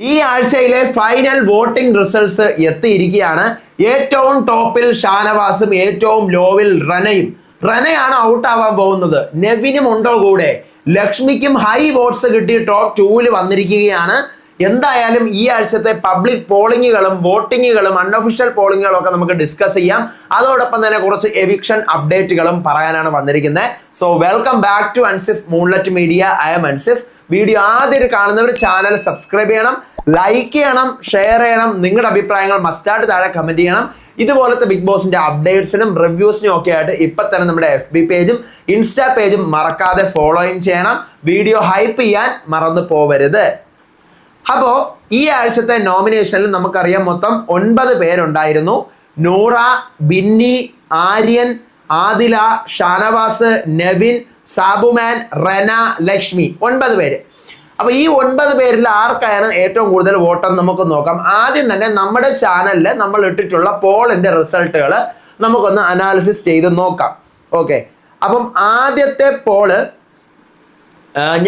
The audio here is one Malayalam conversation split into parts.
ഈ ആഴ്ചയിലെ ഫൈനൽ വോട്ടിംഗ് റിസൾട്ട്സ് എത്തിയിരിക്കുകയാണ്. ഏറ്റവും ടോപ്പിൽ ഷാനവാസും ഏറ്റവും ലോവിൽ റനയും. റനയാണ് ഔട്ട് ആവാൻ പോകുന്നത്. നെവിനും ഉണ്ടോ കൂടെ? ലക്ഷ്മിക്കും ഹൈ വോട്ട്സ് കിട്ടി ടോപ്പ് ടൂവിൽ വന്നിരിക്കുകയാണ്. എന്തായാലും ഈ ആഴ്ചത്തെ പബ്ലിക് പോളിങ്ങുകളും വോട്ടിങ്ങുകളും അൺഒഫീഷ്യൽ പോളിങ്ങുകളും ഒക്കെ നമുക്ക് ഡിസ്കസ് ചെയ്യാം. അതോടൊപ്പം തന്നെ കുറച്ച് എവിക്ഷൻ അപ്ഡേറ്റുകളും പറയാനാണ് വന്നിരിക്കുന്നത്. So welcome back to Ansif moonlet media I am Ansif video ആദ്യം കാണുന്നവർ ചാനൽ സബ്സ്ക്രൈബ് ചെയ്യണം ലൈക്ക് ചെയ്യണം ഷെയർ ചെയ്യണം നിങ്ങളുടെ അഭിപ്രായങ്ങൾ മസ്റ്റായിട്ട് താഴെ കമന്റ് ചെയ്യണം. ഇതുപോലത്തെ ബിഗ് ബോസിന്റെ അപ്ഡേറ്റ്സിനും റിവ്യൂസിനും ഒക്കെ ആയിട്ട് ഇപ്പൊ തന്നെ നമ്മുടെ എഫ് ബി പേജും ഇൻസ്റ്റാ പേജും മറക്കാതെ ഫോളോയും ചെയ്യണം. വീഡിയോ ഹൈപ്പ് ചെയ്യാൻ മറന്നു പോവരുത്. അപ്പോ ഈ ആഴ്ചത്തെ നോമിനേഷനിൽ നമുക്കറിയാം മൊത്തം ഒൻപത് പേരുണ്ടായിരുന്നു. നൂറ ബിന്നി ആര്യൻ ആദില ഷാനവാസ് നെവിൻ സാബുമാൻ റെന ലക്ഷ്മി ഒൻപത് പേര്. അപ്പൊ ഈ ഒൻപത് പേരിൽ ആർക്കാണ് ഏറ്റവും കൂടുതൽ വോട്ടെന്ന് നമുക്ക് നോക്കാം? ആദ്യം തന്നെ നമ്മുടെ ചാനലിൽ നമ്മൾ ഇട്ടിട്ടുള്ള പോളിന്റെ റിസൾട്ടുകൾ നമുക്കൊന്ന് അനാലിസിസ് ചെയ്ത് നോക്കാം. ഓക്കെ അപ്പം ആദ്യത്തെ പോൾ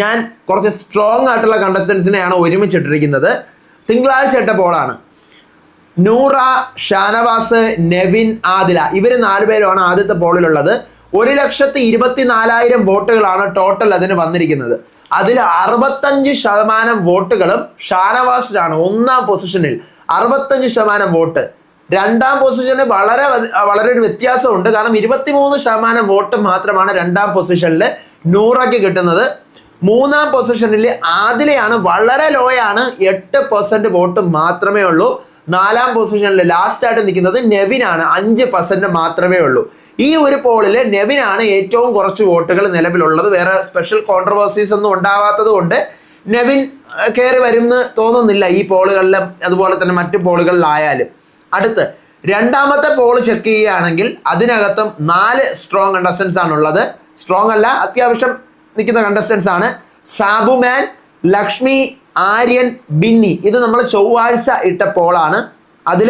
ഞാൻ കുറച്ച് സ്ട്രോങ് ആയിട്ടുള്ള കണ്ടസ്റ്റൻസിനെയാണ് ഒരുമിച്ചിട്ടിരിക്കുന്നത്. തിങ്കളാഴ്ച ഇട്ട പോളാണ്. നൂറ ഷാനവാസ് നെവിൻ ആദില. ഇവർ നാലുപേരുമാണ് ആദ്യത്തെ പോളിലുള്ളത്. ഒരു ലക്ഷത്തി ഇരുപത്തി നാലായിരം വോട്ടുകളാണ് ടോട്ടൽ അതിന് വന്നിരിക്കുന്നത്. അതിൽ അറുപത്തഞ്ച് ശതമാനം വോട്ടുകളും ഷാനവാസിനാണ് ഒന്നാം പൊസിഷനിൽ അറുപത്തഞ്ച് ശതമാനം വോട്ട്. രണ്ടാം പൊസിഷന് വളരെ വളരെ ഒരു വ്യത്യാസമുണ്ട്. കാരണം ഇരുപത്തിമൂന്ന് ശതമാനം വോട്ട് മാത്രമാണ് രണ്ടാം പൊസിഷനിൽ നൂറയ്ക്ക് കിട്ടുന്നത്. മൂന്നാം പൊസിഷനിൽ ആദിലെയാണ് വളരെ ലോയാണ് എട്ട് പെർസെന്റ് വോട്ട് മാത്രമേ ഉള്ളൂ. നാലാം പൊസിഷനിൽ ലാസ്റ്റ് ആയിട്ട് നിൽക്കുന്നത് നെവിനാണ്. അഞ്ച് പെർസെന്റ് മാത്രമേ ഉള്ളൂ. ഈ ഒരു പോളിൽ നെവിനാണ് ഏറ്റവും കുറച്ച് വോട്ടുകൾ നിലവിലുള്ളത്. വേറെ സ്പെഷ്യൽ കോൺട്രവേഴ്സീസ് ഒന്നും ഉണ്ടാവാത്തത് കൊണ്ട് നെവിൻ കയറി വരുമെന്ന് തോന്നുന്നില്ല ഈ പോളുകളിലും അതുപോലെ തന്നെ മറ്റു പോളുകളിലായാലും അടുത്ത് രണ്ടാമത്തെ പോൾ ചെക്ക് ചെയ്യുകയാണെങ്കിൽ അതിനകത്തും നാല് സ്ട്രോങ് കണ്ടസ്റ്റൻസ് ഉള്ളത് സ്ട്രോങ് അല്ല അത്യാവശ്യം നിൽക്കുന്ന കണ്ടസ്റ്റൻസ് ആണ്. സാബുമാൻ ലക്ഷ്മി ആര്യൻ ബിന്നി. ഇത് നമ്മൾ ചൊവ്വാഴ്ച ഇട്ട പോളാണ്. അതിൽ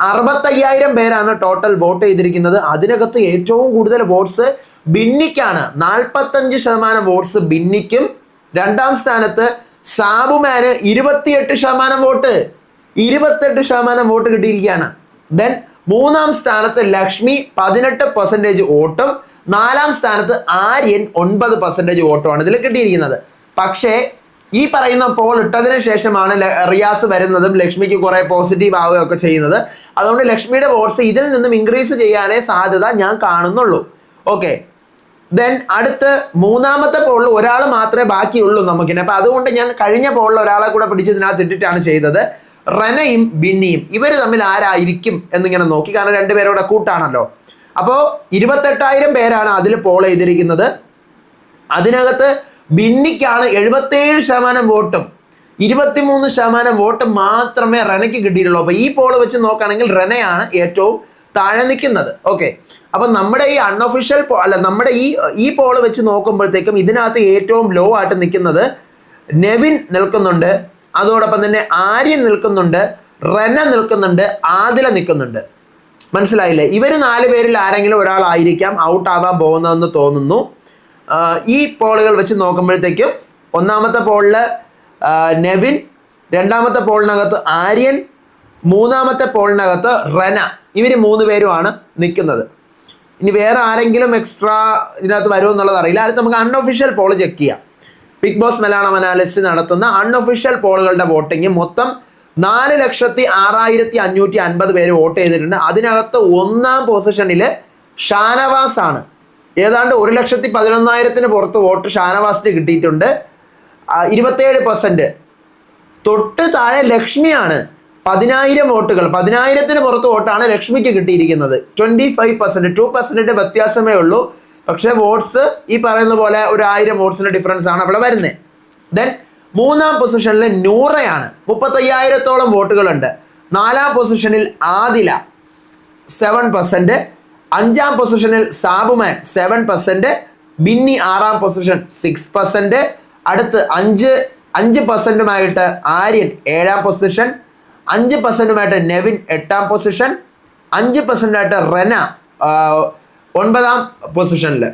അറുപത്തയ്യായിരം പേരാണ് ടോട്ടൽ വോട്ട് ചെയ്തിരിക്കുന്നത്. അതിനകത്ത് ഏറ്റവും കൂടുതൽ വോട്ട്സ് ബിന്നിക്കാണ്. നാൽപ്പത്തഞ്ച് ശതമാനം വോട്ട്സ് ബിന്നിക്കും. രണ്ടാം സ്ഥാനത്ത് സാബുമാന് ഇരുപത്തിയെട്ട് ശതമാനം വോട്ട്. ഇരുപത്തെട്ട് ശതമാനം വോട്ട് കിട്ടിയിരിക്കുകയാണ്. ദെൻ മൂന്നാം സ്ഥാനത്ത് ലക്ഷ്മി പതിനെട്ട് പെർസെന്റേജ് വോട്ടും. നാലാം സ്ഥാനത്ത് ആര്യൻ ഒൻപത് പെർസെന്റേജ് വോട്ടുമാണ് ഇതിൽ കിട്ടിയിരിക്കുന്നത്. പക്ഷേ ഈ പറയുന്ന പോൾ ഇട്ടതിന് ശേഷമാണ് റിയാസ് വരുന്നതും ലക്ഷ്മിക്ക് കുറെ പോസിറ്റീവ് ആവുകയൊക്കെ ചെയ്യുന്നത്. അതുകൊണ്ട് ലക്ഷ്മിയുടെ വോട്ട്സ് ഇതിൽ നിന്നും ഇൻക്രീസ് ചെയ്യാനേ സാധ്യത ഞാൻ കാണുന്നുള്ളൂ. ഓക്കെ ദെൻ അടുത്ത് മൂന്നാമത്തെ പോളിൽ ഒരാൾ മാത്രമേ ബാക്കിയുള്ളൂ നമുക്കിന്. അപ്പൊ അതുകൊണ്ട് ഞാൻ കഴിഞ്ഞ പോളിൽ ഒരാളെ കൂടെ പിടിച്ചതിനകത്ത് ഇട്ടിട്ടാണ് ചെയ്തത്. റനയും ബിന്നിയും. ഇവർ തമ്മിൽ ആരായിരിക്കും എന്നിങ്ങനെ നോക്കി. കാരണം രണ്ടുപേരോടെ കൂട്ടാണല്ലോ. അപ്പോൾ ഇരുപത്തെട്ടായിരം പേരാണ് അതിൽ പോൾ ചെയ്തിരിക്കുന്നത്. അതിനകത്ത് ബിന്നിക്കാണ് എഴുപത്തേഴ് ശതമാനം വോട്ടും. ഇരുപത്തിമൂന്ന് ശതമാനം വോട്ട് മാത്രമേ റനയ്ക്ക് കിട്ടിയിട്ടുള്ളൂ. അപ്പൊ ഈ പോൾ വെച്ച് നോക്കുകയാണെങ്കിൽ റനയാണ് ഏറ്റവും താഴെ നിൽക്കുന്നത്. ഓക്കെ. അപ്പൊ നമ്മുടെ ഈ അൺഒഫീഷ്യൽ അല്ല നമ്മുടെ ഈ ഈ പോൾ വെച്ച് നോക്കുമ്പോഴത്തേക്കും ഇതിനകത്ത് ഏറ്റവും ലോ ആയിട്ട് നിൽക്കുന്നത് നെവിൻ നിൽക്കുന്നുണ്ട്. അതോടൊപ്പം തന്നെ ആര്യൻ നിൽക്കുന്നുണ്ട്. റന നിൽക്കുന്നുണ്ട്. ആദില നിൽക്കുന്നുണ്ട്. മനസ്സിലായില്ലേ? ഇവർ നാല് പേരിൽ ആരെങ്കിലും ഒരാളായിരിക്കാം. ഔട്ടാവാൻ പോകുന്നതെന്ന് തോന്നുന്നു. ഈ പോളുകൾ വെച്ച് നോക്കുമ്പോഴത്തേക്കും ഒന്നാമത്തെ പോളിൽ നെവിൻ രണ്ടാമത്തെ പോളിനകത്ത് ആര്യൻ മൂന്നാമത്തെ പോളിനകത്ത് റന. ഇവർ മൂന്ന് പേരുമാണ് നിൽക്കുന്നത്. ഇനി വേറെ ആരെങ്കിലും എക്സ്ട്രാ ഇതിനകത്ത് വരുമോ എന്നുള്ളത് അറിയില്ല. അത് നമുക്ക് അൺഒഫീഷ്യൽ പോൾ ചെക്ക് ചെയ്യാം. ബിഗ് ബോസ് മലയാളം അനാലിസ്റ്റ് നടത്തുന്ന അൺഒഫീഷ്യൽ പോളുകളുടെ വോട്ടിംഗ് മൊത്തം നാല് ലക്ഷത്തി ആറായിരത്തി അഞ്ഞൂറ്റി അൻപത് പേര് വോട്ട് ചെയ്തിട്ടുണ്ട്. അതിനകത്ത് ഒന്നാം പൊസിഷനിൽ ഷാനവാസ് ആണ് ഏതാണ്ട് ഒരു ലക്ഷത്തി പതിനൊന്നായിരത്തിന് പുറത്ത് വോട്ട് ഷാനവാസിന് കിട്ടിയിട്ടുണ്ട്. ഇരുപത്തേഴ് പെർസെന്റ് തൊട്ട് താഴെ ലക്ഷ്മിയാണ് പതിനായിരം വോട്ടുകൾ. പതിനായിരത്തിന് പുറത്ത് വോട്ടാണ് ലക്ഷ്മിക്ക് കിട്ടിയിരിക്കുന്നത്. ട്വന്റി ഫൈവ് പെർസെന്റ് ടു പെർസെന്റിന്റെ വ്യത്യാസമേ ഉള്ളൂ. പക്ഷേ വോട്ട്സ് ഈ പറയുന്ന പോലെ ഒരു ആയിരം വോട്ട്സിന്റെ ഡിഫറൻസ് ആണ് അവിടെ വരുന്നത് ദെൻ മൂന്നാം പൊസിഷനിൽ നൂറയാണ്. മുപ്പത്തയ്യായിരത്തോളം വോട്ടുകളുണ്ട്. നാലാം പൊസിഷനിൽ ആദില സെവൻ പെർസെന്റ് അഞ്ചാം പൊസിഷനിൽ സാബുമാൻ സെവൻ പെർസെന്റ് ബിന്നി ആറാം പൊസിഷൻ സിക്സ് പെർസെന്റ് അടുത്ത് അഞ്ച് അഞ്ച് പെർസെന്റുമായിട്ട് ആര്യൻ ഏഴാം പൊസിഷൻ അഞ്ച് പെർസെന്റുമായിട്ട് നെവിൻ എട്ടാം പൊസിഷൻ അഞ്ച് പെർസെന്റായിട്ട് റെന ഒൻപതാം പൊസിഷനിൽ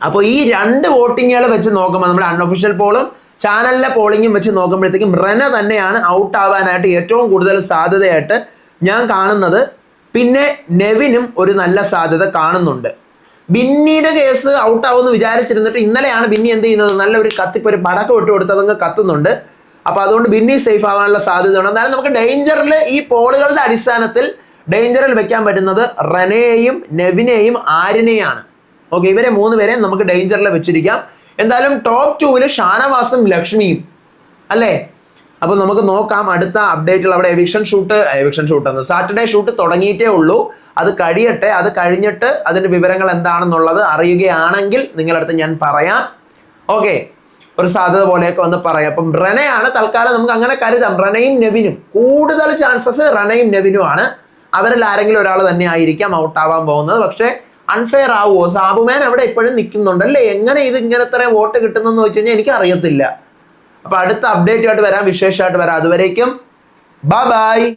അപ്പോൾ ഈ രണ്ട് വോട്ടിങ്ങുകൾ വെച്ച് നോക്കുമ്പോൾ നമ്മുടെ അൺഒഫീഷ്യൽ പോളും ചാനലിലെ പോളിങ്ങും വെച്ച് നോക്കുമ്പോഴത്തേക്കും റെന തന്നെയാണ് ഔട്ട് ആവാനായിട്ട് ഏറ്റവും കൂടുതൽ സാധ്യതയായിട്ട് ഞാൻ കാണുന്നത്. പിന്നെ നെവിനും ഒരു നല്ല സാധ്യത കാണുന്നുണ്ട്. ബിന്നിയുടെ കേസ് ഔട്ട് ആവുമെന്ന് വിചാരിച്ചിരുന്നിട്ട് ഇന്നലെയാണ് ബിന്നി എന്ത് ചെയ്യുന്നത്? നല്ല ഒരു കത്തിപ്പ് ഒരു പടക്കം ഇട്ട് കൊടുത്ത് അതങ്ങ് കത്തുന്നുണ്ട്. അപ്പൊ അതുകൊണ്ട് ബിന്നി സേഫ് ആവാനുള്ള സാധ്യതയുണ്ട്. എന്നാലും നമുക്ക് ഡേഞ്ചറിൽ ഈ പോളുകളുടെ അടിസ്ഥാനത്തിൽ ഡേഞ്ചറിൽ വെക്കാൻ പറ്റുന്നത് റനെയും നെവിനെയും ആരിനെയാണ്. ഓക്കെ ഇവരെ മൂന്ന് പേരെയും നമുക്ക് ഡേഞ്ചറിൽ വെച്ചിരിക്കാം. എന്തായാലും ടോപ്പ് ടൂവിൽ ഷാനവാസും ലക്ഷ്മിയും. അല്ലേ? അപ്പോൾ നമുക്ക് നോക്കാം അടുത്ത അപ്ഡേറ്റിൽ അവിടെ എവിക്ഷൻ ഷൂട്ട് എവിക്ഷൻ ഷൂട്ട് എന്ന്. സാറ്റർഡേ ഷൂട്ട് തുടങ്ങിയിട്ടേ ഉള്ളൂ. അത് കഴിയട്ടെ അത് കഴിഞ്ഞിട്ട് അതിന്റെ വിവരങ്ങൾ എന്താണെന്നുള്ളത് അറിയുകയാണെങ്കിൽ നിങ്ങളടുത്ത് ഞാൻ പറയാം. ഓക്കെ ഒരു സാധ്യത പോലെയൊക്കെ വന്ന് പറയാം. അപ്പം റെനയാണ് തൽക്കാലം നമുക്ക് അങ്ങനെ കരുതാം. റെനയും നെവിനും കൂടുതൽ ചാൻസസ് റെനയും നെവിനും ആണ്. അവരിൽ ആരെങ്കിലും ഒരാൾ തന്നെ ആയിരിക്കാം ഔട്ടാവാൻ പോകുന്നത്. പക്ഷേ അൺഫെയർ ആവുമോ സാബുമാൻ അവിടെ ഇപ്പോഴും നിൽക്കുന്നുണ്ട് അല്ലേ? എങ്ങനെ ഇത് ഇങ്ങനെത്ര വോട്ട് കിട്ടുന്നെന്ന് വെച്ച് കഴിഞ്ഞാൽ എനിക്ക് അറിയത്തില്ല അപ്പൊ അടുത്ത അപ്ഡേറ്റുമായിട്ട് വരാം വിശേഷമായിട്ട് വരാം. അതുവരേക്കും ബൈ ബൈ